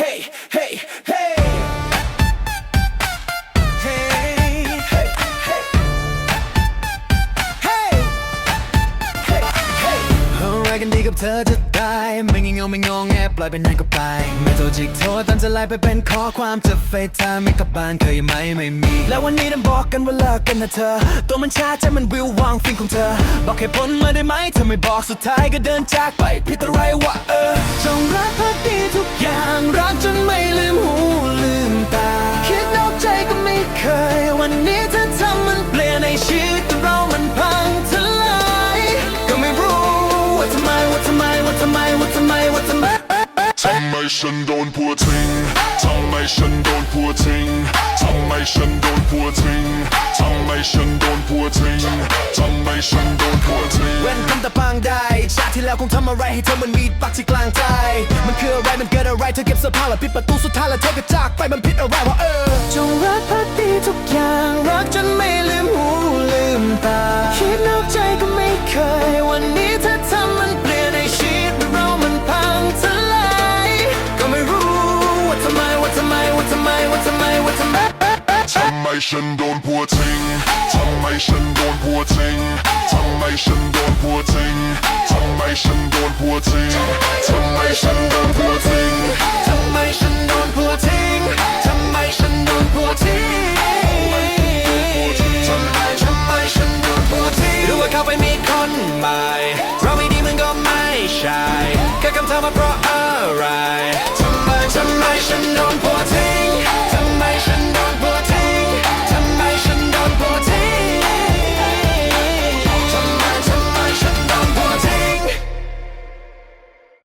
hey, hey, hey. Hey, hey, hey. Hey, hey, hey. อะไรกันดีกับเธอจะตายไม่งีเงาไม่งองแงปล่อยเป็นนานก็ไป ไม่โทรจิกโทรตอนจะไลน์ไปเป็นข้อความจะเฟซไทม์ไม่กลับบ้านเคยไหมไม่มี แล้ววันนี้นั้นบอกกันว่าเลิกกันนะเธอ ตัวมันชาใจมันวิววางฟิงของเธอ บอกเหตุผลมาได้ไหมเธอไม่บอกสุดท้ายก็เดินจากไปผิดอะไรวะเออจงรักภักดีทุกำไมฉันโดนผัวทิ้งทำไมฉันโดนผัวทิ้งทำไมฉันโดนผัวทิ้งทำไมฉันโดนผัวทิ้งทำไมฉันโดนผัวทิ้งเว้นคำแต่ปางได้ชาติที่แล้วคงทำอะไรให้เธอมันมีปักที่กลางใจ มันคืออะไรมันเกิดอะไรเธอเก็บเสื้อผ้าแล้วปิดประตูสุดท้ายแล้วเธอก็จากไปมันผิดอะไรวะเออ ฉันโดนผัวทิ้งทำไมฉันโดนผัวทิ้งทำไมฉันโดนผัวทิ้งทำไมฉันโดนผัวทิ้งทำไมฉันโดนผัวทิ้งทำไมฉันโดนผัวทิ้งทำไมฉันโดนผัวทิ้งทำไมทำไมฉันโดนผัวทิ้งหรือว่าเขาไปมีคนใหม่เราไม่ดีมันก็ไม่ใช่แค่คำถามว่าเพราะอะไรทำไมทำไมฉันโดนผัว